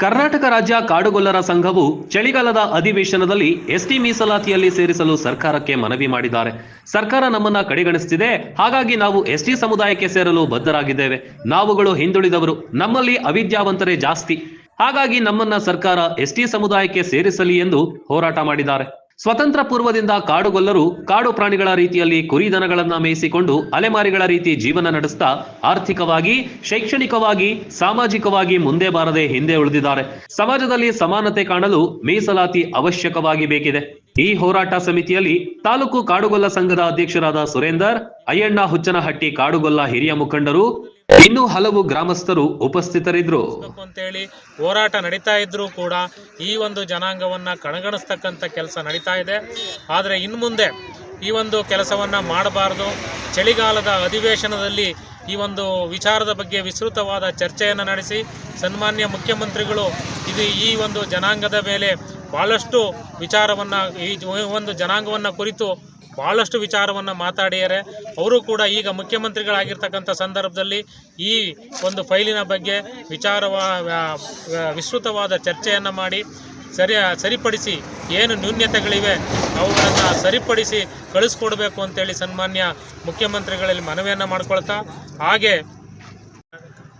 ಕರ್ನಾಟಕ ರಾಜ್ಯ ಕಾಡುಗೊಲ್ಲರ ಸಂಘವು ಚಳಿಗಾಲದ ಅಧಿವೇಶನದಲ್ಲಿ ಎಸ್ಟಿ ಮೀಸಲಾತಿಯಲ್ಲಿ ಸೇರಿಸಲು ಸರ್ಕಾರಕ್ಕೆ ಮನವಿ ಮಾಡಿದ್ದಾರೆ. ಸರ್ಕಾರ ನಮ್ಮನ್ನ ಕಡೆಗಣಿಸುತ್ತಿದೆ ಹಾಗಾಗಿ ನಾವು ಎಸ್ಟಿ ಸಮುದಾಯಕ್ಕೆ ಸೇರಲು ಬದ್ಧರಾಗಿದ್ದೇವೆ. ನಾವುಗಳು ಹಿಂದುಳಿದವರು. ನಮ್ಮಲ್ಲಿ ಅವಿದ್ಯಾವಂತರೇ ಜಾಸ್ತಿ. ಹಾಗಾಗಿ ನಮ್ಮನ್ನ ಸರ್ಕಾರ ಎಸ್ಟಿ ಸಮುದಾಯಕ್ಕೆ ಸೇರಿಸಲಿ ಎಂದು ಹೋರಾಟ ಮಾಡಿದ್ದಾರೆ. ಸ್ವತಂತ್ರ ಪೂರ್ವದಿಂದ ಕಾಡುಗೊಲ್ಲರು ಕಾಡು ಪ್ರಾಣಿಗಳ ರೀತಿಯಲ್ಲಿ ಕುರಿ ದನಗಳನ್ನ ಮೇಯಿಸಿಕೊಂಡು ಅಲೆಮಾರಿಗಳ ರೀತಿ ಜೀವನ ನಡೆಸ್ತಾ ಆರ್ಥಿಕವಾಗಿ, ಶೈಕ್ಷಣಿಕವಾಗಿ, ಸಾಮಾಜಿಕವಾಗಿ ಮುಂದೆ ಬಾರದೆ ಹಿಂದೆ ಉಳಿದಿದ್ದಾರೆ. ಸಮಾಜದಲ್ಲಿ ಸಮಾನತೆ ಕಾಣಲು ಮೀಸಲಾತಿ ಅವಶ್ಯಕವಾಗಿ ಬೇಕಿದೆ. ಈ ಹೋರಾಟ ಸಮಿತಿಯಲ್ಲಿ ತಾಲೂಕು ಕಾಡುಗೊಲ್ಲ ಸಂಘದ ಅಧ್ಯಕ್ಷರಾದ ಸುರೇಂದರ್, ಅಯ್ಯಣ್ಣ ಹುಚ್ಚನಹಟ್ಟಿ ಕಾಡುಗೊಲ್ಲ ಹಿರಿಯ ಮುಖಂಡರು ಇನ್ನೂ ಹಲವು ಗ್ರಾಮಸ್ಥರು ಉಪಸ್ಥಿತರಿದ್ದರು. ಅಂತೇಳಿ ಹೋರಾಟ ನಡೀತಾ ಇದ್ರೂ ಕೂಡ ಈ ಒಂದು ಜನಾಂಗವನ್ನ ಕಣಗಣಿಸ್ತಕ್ಕಂಥ ಕೆಲಸ ನಡೀತಾ ಇದೆ. ಆದರೆ ಇನ್ನು ಮುಂದೆ ಈ ಒಂದು ಕೆಲಸವನ್ನ ಮಾಡಬಾರದು. ಚಳಿಗಾಲದ ಅಧಿವೇಶನದಲ್ಲಿ ಈ ಒಂದು ವಿಚಾರದ ಬಗ್ಗೆ ವಿಸ್ತೃತವಾದ ಚರ್ಚೆಯನ್ನು ನಡೆಸಿ ಸನ್ಮಾನ್ಯ ಮುಖ್ಯಮಂತ್ರಿಗಳು ಇದು ಈ ಒಂದು ಜನಾಂಗದ ಮೇಲೆ ಭಾಳಷ್ಟು ವಿಚಾರವನ್ನು ಈ ಒಂದು ಜನಾಂಗವನ್ನು ಕುರಿತು ಭಾಳಷ್ಟು ವಿಚಾರವನ್ನು ಮಾತಾಡಿದ್ದಾರೆ ಅವರು ಕೂಡ ಈಗ ಮುಖ್ಯಮಂತ್ರಿಗಳಾಗಿರ್ತಕ್ಕಂಥ ಸಂದರ್ಭದಲ್ಲಿ ಈ ಒಂದು ಫೈಲಿನ ಬಗ್ಗೆ ವಿಚಾರವ ವಿಸ್ತೃತವಾದ ಚರ್ಚೆಯನ್ನು ಮಾಡಿ ಸರಿ ಸರಿಪಡಿಸಿ ಏನು ನ್ಯೂನ್ಯತೆಗಳಿವೆ ಅವುಗಳನ್ನು ಸರಿಪಡಿಸಿ ಕಳಿಸ್ಕೊಡ್ಬೇಕು ಅಂತೇಳಿ ಸನ್ಮಾನ್ಯ ಮುಖ್ಯಮಂತ್ರಿಗಳಲ್ಲಿ ಮನವಿಯನ್ನು ಮಾಡ್ಕೊಳ್ತಾ, ಹಾಗೆ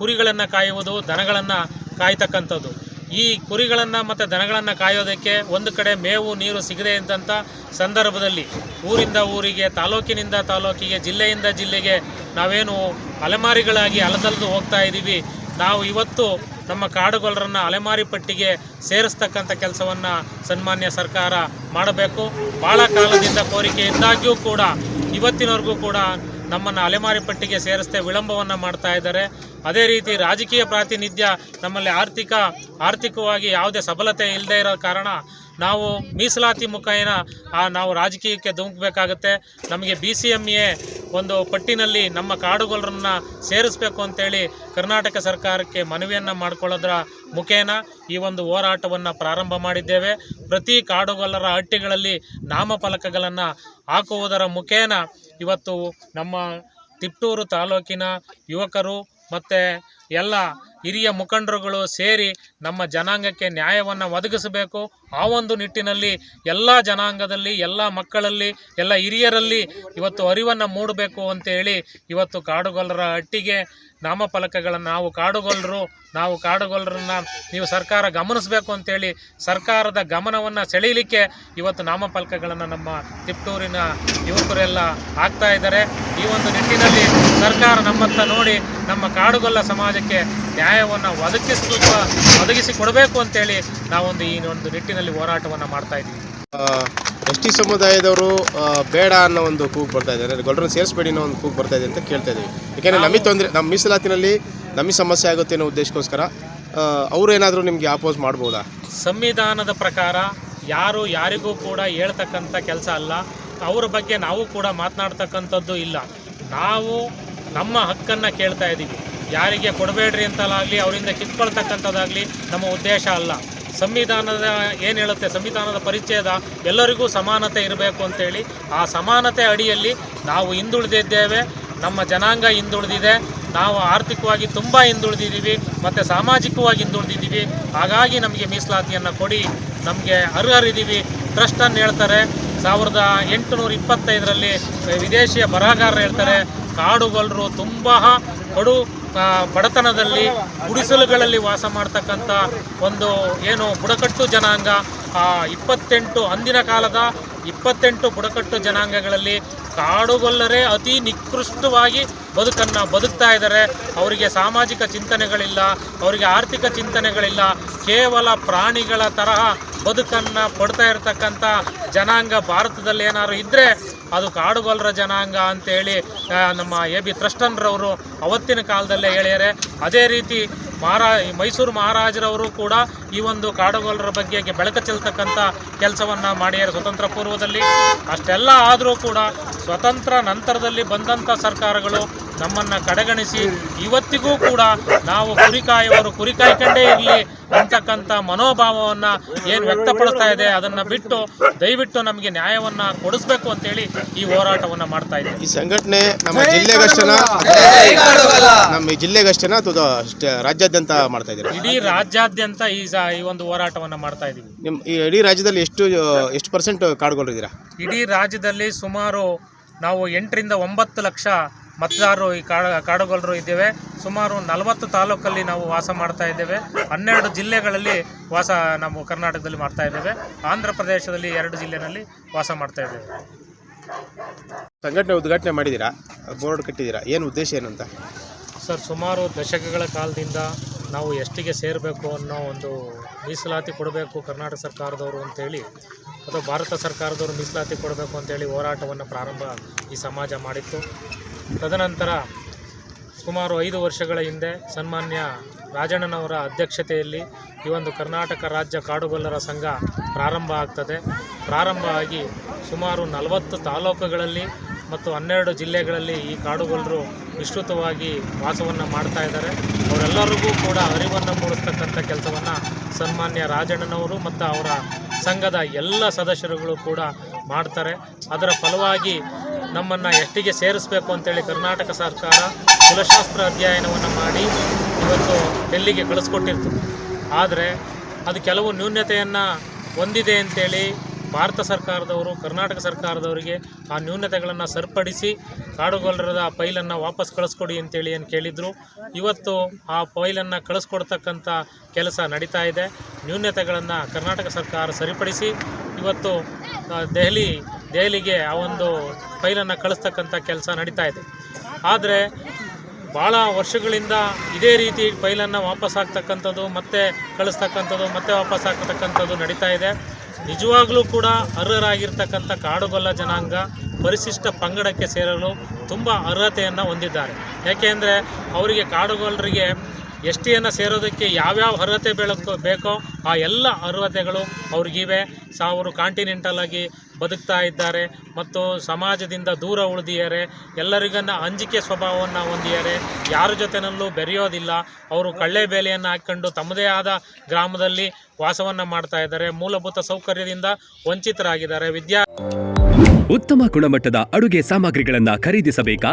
ಕುರಿಗಳನ್ನು ಕಾಯುವುದು, ದನಗಳನ್ನು ಕಾಯ್ತಕ್ಕಂಥದ್ದು. ಈ ಕುರಿಗಳನ್ನು ಮತ್ತು ದನಗಳನ್ನು ಕಾಯೋದಕ್ಕೆ ಒಂದು ಕಡೆ ಮೇವು, ನೀರು ಸಿಗದೆ ಇದ್ದಂಥ ಸಂದರ್ಭದಲ್ಲಿ ಊರಿಂದ ಊರಿಗೆ, ತಾಲೂಕಿನಿಂದ ತಾಲೂಕಿಗೆ, ಜಿಲ್ಲೆಯಿಂದ ಜಿಲ್ಲೆಗೆ ನಾವೇನು ಅಲೆಮಾರಿಗಳಾಗಿ ಅಲದಲ್ದು ಹೋಗ್ತಾ ಇದ್ದೀವಿ ನಾವು ಇವತ್ತು ನಮ್ಮ ಕಾಡುಗೊಲ್ಲರನ್ನು ಅಲೆಮಾರಿ ಪಟ್ಟಿಗೆ ಸೇರಿಸ್ತಕ್ಕಂಥ ಕೆಲಸವನ್ನು ಸನ್ಮಾನ್ಯ ಸರ್ಕಾರ ಮಾಡಬೇಕು. ಭಾಳ ಕಾಲದಿಂದ ಕೋರಿಕೆ ಇದ್ದಾಗ್ಯೂ ಕೂಡ, ಇವತ್ತಿನವರೆಗೂ ಕೂಡ ನಮ್ಮನ್ನು ಅಲೆಮಾರಿ ಪಟ್ಟಿಗೆ ಸೇರಿಸದೆ ವಿಳಂಬವನ್ನು ಮಾಡ್ತಾ ಇದ್ದಾರೆ. ಅದೇ ರೀತಿ ರಾಜಕೀಯ ಪ್ರಾತಿನಿಧ್ಯ ನಮ್ಮಲ್ಲಿ ಆರ್ಥಿಕ, ಆರ್ಥಿಕವಾಗಿ ಯಾವುದೇ ಸಬಲತೆ ಇಲ್ಲದೆ ಇರೋ ಕಾರಣ ನಾವು ಮೀಸಲಾತಿ ಮುಖೇನ ನಾವು ರಾಜಕೀಯಕ್ಕೆ ಧುಮುಕಬೇಕಾಗತ್ತೆ. ನಮಗೆ ಬಿ ಸಿ ಎಂ ಎ ಒಂದು ಪಟ್ಟಿನಲ್ಲಿ ನಮ್ಮ ಕಾಡುಗೊಲ್ಲರನ್ನ ಸೇರಿಸಬೇಕು ಅಂತೇಳಿ ಕರ್ನಾಟಕ ಸರ್ಕಾರಕ್ಕೆ ಮನವಿಯನ್ನು ಮಾಡಿಕೊಳ್ಳೋದ್ರ ಮುಖೇನ ಈ ಒಂದು ಹೋರಾಟವನ್ನು ಪ್ರಾರಂಭ ಮಾಡಿದ್ದೇವೆ. ಪ್ರತಿ ಕಾಡುಗೊಲ್ಲರ ಹಟ್ಟಿಗಳಲ್ಲಿ ನಾಮಫಲಕಗಳನ್ನು ಹಾಕುವುದರ ಮುಖೇನ ಇವತ್ತು ನಮ್ಮ ತಿಪ್ಟೂರು ತಾಲೂಕಿನ ಯುವಕರು ಮತ್ತು ಎಲ್ಲ ಹಿರಿಯ ಮುಖಂಡರುಗಳು ಸೇರಿ ನಮ್ಮ ಜನಾಂಗಕ್ಕೆ ನ್ಯಾಯವನ್ನು ಒದಗಿಸಬೇಕು. ಆ ಒಂದು ನಿಟ್ಟಿನಲ್ಲಿ ಎಲ್ಲ ಜನಾಂಗದಲ್ಲಿ, ಎಲ್ಲ ಮಕ್ಕಳಲ್ಲಿ, ಎಲ್ಲ ಹಿರಿಯರಲ್ಲಿ ಇವತ್ತು ಅರಿವನ್ನು ಮೂಡಬೇಕು ಅಂತೇಳಿ ಇವತ್ತು ಕಾಡುಗೊಲ್ಲರ ಅಟ್ಟಿಗೆ ನಾಮಫಲಕಗಳನ್ನು ನಾವು ಕಾಡುಗೊಲ್ಲರು, ನಾವು ಕಾಡುಗೊಲ್ಲರನ್ನ ನೀವು ಸರ್ಕಾರ ಗಮನಿಸಬೇಕು ಅಂತೇಳಿ ಸರ್ಕಾರದ ಗಮನವನ್ನು ಸೆಳೆಯಲಿಕ್ಕೆ ಇವತ್ತು ನಾಮಫಲಕಗಳನ್ನು ನಮ್ಮ ತಿಪ್ಟೂರಿನ ಯುವಕರೆಲ್ಲ ಆಗ್ತಾ ಇದ್ದಾರೆ. ಈ ಒಂದು ನಿಟ್ಟಿನಲ್ಲಿ ಸರ್ಕಾರ ನಮ್ಮತ್ತ ನೋಡಿ ನಮ್ಮ ಕಾಡುಗೊಲ್ಲ ಸಮಾಜಕ್ಕೆ ನ್ಯಾಯವನ್ನು ಒದಗಿಸುವ ಒದಗಿಸಿ ಕೊಡಬೇಕು ಅಂತೇಳಿ ನಾವೊಂದು ಈ ಒಂದು ನಿಟ್ಟಿನಲ್ಲಿ ಹೋರಾಟವನ್ನು ಮಾಡ್ತಾ ಇದ್ದೀವಿ. ಎಸ್ ಟಿ ಸಮುದಾಯದವರು ಬೇಡ ಅನ್ನೋ ಒಂದು ಕೂಗು ಬರ್ತಾ ಇದೆ. ಅಂದರೆ ಗೊಲ್ಲರನ್ನ ಸೇರಿಸಬೇಡಿ ಅನ್ನೋ ಒಂದು ಕೂಗು ಬರ್ತಾ ಇದೆ ಅಂತ ಕೇಳ್ತಾ ಇದ್ದೀವಿ ಯಾಕೆಂದರೆ ನಮಗೆ ತೊಂದರೆ ನಮ್ಮ ಮೀಸಲಾತಿನಲ್ಲಿ ನಮಗೆ ಸಮಸ್ಯೆ ಆಗುತ್ತೆ ಅನ್ನೋ ಉದ್ದೇಶಕ್ಕೋಸ್ಕರ ಅವರೇನಾದರೂ ನಿಮಗೆ ಆಪೋಸ್ ಮಾಡ್ಬೋದಾ? ಸಂವಿಧಾನದ ಪ್ರಕಾರ ಯಾರು ಯಾರಿಗೂ ಕೂಡ ಹೇಳ್ತಕ್ಕಂಥ ಕೆಲಸ ಅಲ್ಲ. ಅವರ ಬಗ್ಗೆ ನಾವು ಕೂಡ ಮಾತನಾಡ್ತಕ್ಕಂಥದ್ದು ಇಲ್ಲ. ನಾವು ನಮ್ಮ ಹಕ್ಕನ್ನು ಕೇಳ್ತಾ ಇದ್ದೀವಿ ಯಾರಿಗೆ ಕೊಡಬೇಡ್ರಿ ಅಂತಲಾಗಲಿ, ಅವರಿಂದ ಕಿತ್ಕೊಳ್ತಕ್ಕಂಥದ್ದಾಗಲಿ ನಮ್ಮ ಉದ್ದೇಶ ಅಲ್ಲ. ಸಂವಿಧಾನದ ಏನು ಹೇಳುತ್ತೆ? ಸಂವಿಧಾನದ ಪರಿಚಯದ ಎಲ್ಲರಿಗೂ ಸಮಾನತೆ ಇರಬೇಕು ಅಂತೇಳಿ, ಆ ಸಮಾನತೆ ಅಡಿಯಲ್ಲಿ ನಾವು ಹಿಂದುಳಿದಿದ್ದೇವೆ. ನಮ್ಮ ಜನಾಂಗ ಹಿಂದುಳಿದಿದೆ. ನಾವು ಆರ್ಥಿಕವಾಗಿ ತುಂಬ ಹಿಂದುಳಿದಿದ್ದೀವಿ, ಮತ್ತು ಸಾಮಾಜಿಕವಾಗಿ ಹಿಂದುಳಿದಿದ್ದೀವಿ. ಹಾಗಾಗಿ ನಮಗೆ ಮೀಸಲಾತಿಯನ್ನು ಕೊಡಿ. ನಮಗೆ ಅರ್ಹರಿದ್ದೀವಿ ಟ್ರಸ್ಟನ್ನು ಹೇಳ್ತಾರೆ. ಸಾವಿರದ ಎಂಟುನೂರ ಇಪ್ಪತ್ತೈದರಲ್ಲಿ ವಿದೇಶಿಯ ಬರಹಗಾರರು ಹೇಳ್ತಾರೆ ಕಾಡುಗೊಲ್ಲರು ತುಂಬ ಕಡು. ಬಡತನದಲ್ಲಿ ಗುಡಿಸಲುಗಳಲ್ಲಿ ವಾಸ ಮಾಡ್ತಕ್ಕಂಥ ಒಂದು ಏನು ಬುಡಕಟ್ಟು ಜನಾಂಗ ಇಪ್ಪತ್ತೆಂಟು ಅಂದಿನ ಕಾಲದ ಇಪ್ಪತ್ತೆಂಟು ಬುಡಕಟ್ಟು ಜನಾಂಗಗಳಲ್ಲಿ ಕಾಡುಗೊಲ್ಲರೇ ಅತಿ ನಿಕೃಷ್ಟವಾಗಿ ಬದುಕನ್ನು ಬದುಕ್ತಾ ಇದ್ದಾರೆ. ಅವರಿಗೆ ಸಾಮಾಜಿಕ ಚಿಂತನೆಗಳಿಲ್ಲ, ಅವರಿಗೆ ಆರ್ಥಿಕ ಚಿಂತನೆಗಳಿಲ್ಲ, ಕೇವಲ ಪ್ರಾಣಿಗಳ ತರಹ ಬದುಕನ್ನು ಪಡ್ತಾ ಇರತಕ್ಕಂಥ ಜನಾಂಗ ಭಾರತದಲ್ಲಿ ಏನಾದ್ರು ಇದ್ದರೆ ಅದು ಕಾಡುಗೊಲ್ಲರ ಜನಾಂಗ ಅಂತೇಳಿ ನಮ್ಮ ಎ ಬಿ ತ್ರಷ್ಟನ್ರವರು ಅವತ್ತಿನ ಕಾಲದಲ್ಲೇ ಹೇಳ್ಯಾರೆ. ಅದೇ ರೀತಿ ಮಹಾರಾ ಮೈಸೂರು ಮಹಾರಾಜರವರು ಕೂಡ ಈ ಒಂದು ಕಾಡುಗೊಲ್ಲರ ಬಗ್ಗೆ ಬೆಳಕು ಚೆಲ್ತಕ್ಕಂಥ ಕೆಲಸವನ್ನು ಮಾಡಿದ್ದಾರೆ ಸ್ವತಂತ್ರ ಪೂರ್ವದಲ್ಲಿ. ಅಷ್ಟೆಲ್ಲ ಆದರೂ ಕೂಡ ಸ್ವತಂತ್ರ ನಂತರದಲ್ಲಿ ಬಂದಂಥ ಸರ್ಕಾರಗಳು ನಮ್ಮನ್ನು ಕಡೆಗಣಿಸಿ ಇವತ್ತಿಗೂ ಕೂಡ ನಾವು ಕುರಿ ಕಾಯುವವರು ಕುರಿ ಕಾಯ್ಕೊಂಡೇ ಇರಲಿ ಅಂತಕ್ಕಂಥ ಮನೋಭಾವವನ್ನು ಏನು ವ್ಯಕ್ತಪಡಿಸ್ತಾ ಇದೆ ಅದನ್ನು ಬಿಟ್ಟು ದಯವಿಟ್ಟು ನಮಗೆ ನ್ಯಾಯವನ್ನು ಕೊಡಿಸ್ಬೇಕು ಅಂತೇಳಿ ಈ ಹೋರಾಟವನ್ನು ಮಾಡ್ತಾ ಇದ್ದೀವಿ. ಈ ಸಂಘಟನೆ ನಮ್ಮ ಜಿಲ್ಲೆಗಷ್ಟೇನ ನಮ್ಮ ಜಿಲ್ಲೆಗಷ್ಟೇನ ಅಥವಾ ರಾಜ್ಯಾದ್ಯಂತ ಮಾಡ್ತಾ ಇದ್ದೀವಿ ಇಡೀ ರಾಜ್ಯಾದ್ಯಂತ ಈ ಸ- ಈ ಒಂದು ಹೋರಾಟವನ್ನು ಮಾಡ್ತಾ ಇದ್ದೀವಿ. ನಿಮ್ಮ ಈ ಇಡೀ ರಾಜ್ಯದಲ್ಲಿ ಎಷ್ಟು ಎಷ್ಟು ಪರ್ಸೆಂಟ್ ಕಾಡ್ಕೊಂಡಿದ್ದೀರಾ ಇಡೀ ರಾಜ್ಯದಲ್ಲಿ ಸುಮಾರು ನಾವು ಎಂಟರಿಂದ ಒಂಬತ್ತು ಲಕ್ಷ ಮತದಾರರು ಈ ಕಾಡು ಕಾಡುಗೊಲ್ಲರು ಇದ್ದೇವೆ. ಸುಮಾರು ನಲವತ್ತು ತಾಲೂಕಲ್ಲಿ ನಾವು ವಾಸ ಮಾಡ್ತಾ ಇದ್ದೇವೆ. ಹನ್ನೆರಡು ಜಿಲ್ಲೆಗಳಲ್ಲಿ ವಾಸ ನಾವು ಕರ್ನಾಟಕದಲ್ಲಿ ಮಾಡ್ತಾ ಇದ್ದೇವೆ. ಆಂಧ್ರ ಪ್ರದೇಶದಲ್ಲಿ ಎರಡು ಜಿಲ್ಲೆನಲ್ಲಿ ವಾಸ ಮಾಡ್ತಾ ಇದ್ದೇವೆ. ಸಂಘಟನೆ ಉದ್ಘಾಟನೆ ಮಾಡಿದ್ದೀರಾ? ಬೋರ್ಡ್ ಕಟ್ಟಿದ್ದೀರಾ? ಏನು ಉದ್ದೇಶ ಏನಂತ? ಸರ್ ಸುಮಾರು ದಶಕಗಳ ಕಾಲದಿಂದ ನಾವು ಎಷ್ಟಿಗೆ ಸೇರಬೇಕು ಅನ್ನೋ ಒಂದು ಮೀಸಲಾತಿ ಕೊಡಬೇಕು ಕರ್ನಾಟಕ ಸರ್ಕಾರದವರು ಅಂತೇಳಿ ಅಥವಾ ಭಾರತ ಸರ್ಕಾರದವರು ಮೀಸಲಾತಿ ಕೊಡಬೇಕು ಅಂತೇಳಿ ಹೋರಾಟವನ್ನು ಪ್ರಾರಂಭ ಈ ಸಮಾಜ ಮಾಡಿತ್ತು. ತದನಂತರ ಸುಮಾರು ಐದು ವರ್ಷಗಳ ಹಿಂದೆ ಸನ್ಮಾನ್ಯ ರಾಜಣ್ಣನವರ ಅಧ್ಯಕ್ಷತೆಯಲ್ಲಿ ಈ ಒಂದು ಕರ್ನಾಟಕ ರಾಜ್ಯ ಕಾಡುಗೊಲ್ಲರ ಸಂಘ ಪ್ರಾರಂಭ ಆಗ್ತದೆ. ಪ್ರಾರಂಭ ಆಗಿ ಸುಮಾರು ನಲವತ್ತು ತಾಲೂಕುಗಳಲ್ಲಿ ಮತ್ತು ಹನ್ನೆರಡು ಜಿಲ್ಲೆಗಳಲ್ಲಿ ಈ ಕಾಡುಗೊಲ್ಲರು ವಿಸ್ತೃತವಾಗಿ ವಾಸವನ್ನು ಮಾಡ್ತಾ ಇದ್ದಾರೆ. ಅವರೆಲ್ಲರಿಗೂ ಕೂಡ ಅರಿವನ್ನು ಮೂಡಿಸ್ತಕ್ಕಂಥ ಕೆಲಸವನ್ನು ಸನ್ಮಾನ್ಯ ರಾಜಣ್ಣನವರು ಮತ್ತು ಅವರ ಸಂಘದ ಎಲ್ಲ ಸದಸ್ಯರುಗಳು ಕೂಡ ಮಾಡ್ತಾರೆ. ಅದರ ಫಲವಾಗಿ ನಮ್ಮನ್ನು ಎಷ್ಟಿಗೆ ಸೇರಿಸಬೇಕು ಅಂತೇಳಿ ಕರ್ನಾಟಕ ಸರ್ಕಾರ ಕುಲಶಾಸ್ತ್ರ ಅಧ್ಯಯನವನ್ನು ಮಾಡಿ ಇವತ್ತು ಡೆಲ್ಲಿಗೆ ಕಳಿಸ್ಕೊಟ್ಟಿರ್ತು ಆದರೆ ಅದು ಕೆಲವು ನ್ಯೂನ್ಯತೆಯನ್ನು ಹೊಂದಿದೆ ಅಂತೇಳಿ ಭಾರತ ಸರ್ಕಾರದವರು, ಕರ್ನಾಟಕ ಸರ್ಕಾರದವರಿಗೆ ಆ ನ್ಯೂನತೆಗಳನ್ನು ಸರಿಪಡಿಸಿ ಕಾಡುಗೊಲ್ಲರದ ಫೈಲನ್ನು ವಾಪಸ್ ಕಳಿಸ್ಕೊಡಿ ಅಂತೇಳಿ ಏನು ಕೇಳಿದರು. ಇವತ್ತು ಆ ಫೈಲನ್ನು ಕಳಿಸ್ಕೊಡ್ತಕ್ಕಂಥ ಕೆಲಸ ನಡೀತಾ ಇದೆ. ನ್ಯೂನತೆಗಳನ್ನು ಕರ್ನಾಟಕ ಸರ್ಕಾರ ಸರಿಪಡಿಸಿ ಇವತ್ತು ದೆಹಲಿ, ದೆಹಲಿಗೆ ಆ ಒಂದು ಫೈಲನ್ನು ಕಳಿಸ್ತಕ್ಕಂಥ ಕೆಲಸ ನಡೀತಾ ಇದೆ. ಆದರೆ ಭಾಳ ವರ್ಷಗಳಿಂದ ಇದೇ ರೀತಿ ಫೈಲನ್ನು ವಾಪಸ್ ಹಾಕ್ತಕ್ಕಂಥದ್ದು ಮತ್ತೆ ಕಳಿಸ್ತಕ್ಕಂಥದ್ದು, ಮತ್ತೆ ವಾಪಸ್ ಹಾಕ್ತಕ್ಕಂಥದ್ದು ನಡೀತಾ ಇದೆ. ನಿಜವಾಗ್ಲೂ ಕೂಡ ಅರ್ಹರಾಗಿರ್ತಕ್ಕಂಥ ಕಾಡುಗೊಲ್ಲ ಜನಾಂಗ ಪರಿಶಿಷ್ಟ ಪಂಗಡಕ್ಕೆ ಸೇರಲು ತುಂಬ ಅರ್ಹತೆಯನ್ನು ಹೊಂದಿದ್ದಾರೆ. ಯಾಕೆಂದರೆ ಅವರಿಗೆ ಕಾಡುಗೊಲ್ಲರಿಗೆ ಎಸ್ ಟಿಯನ್ನು ಸೇರೋದಕ್ಕೆ ಯಾವ್ಯಾವ ಅರ್ಹತೆ ಬೆಳಕು ಬೇಕೋ ಆ ಎಲ್ಲ ಅರ್ಹತೆಗಳು ಅವ್ರಿಗಿವೆ. ಅವರು ಕಾಂಟಿನೆಂಟಲ್ ಆಗಿ ಬದುಕ್ತಾ ಇದ್ದಾರೆ ಮತ್ತು ಸಮಾಜದಿಂದ ದೂರ ಉಳಿದಿದ್ದಾರೆ. ಎಲ್ಲರಿಗನ್ನ ಅಂಜಿಕೆ ಸ್ವಭಾವವನ್ನು ಹೊಂದಿದ್ದಾರೆ. ಯಾರ ಜೊತೆನಲ್ಲೂ ಬೆರೆಯೋದಿಲ್ಲ. ಅವರು ಕಳ್ಳೆ ಬೇಲೆಯನ್ನು ಹಾಕ್ಕೊಂಡು ತಮ್ಮದೇ ಆದ ಗ್ರಾಮದಲ್ಲಿ ವಾಸವನ್ನು ಮಾಡ್ತಾ ಇದ್ದಾರೆ. ಮೂಲಭೂತ ಸೌಕರ್ಯದಿಂದ ವಂಚಿತರಾಗಿದ್ದಾರೆ. ವಿದ್ಯಾ ಉತ್ತಮ ಗುಣಮಟ್ಟದ ಅಡುಗೆ ಸಾಮಗ್ರಿಗಳನ್ನು ಖರೀದಿಸಬೇಕಾ?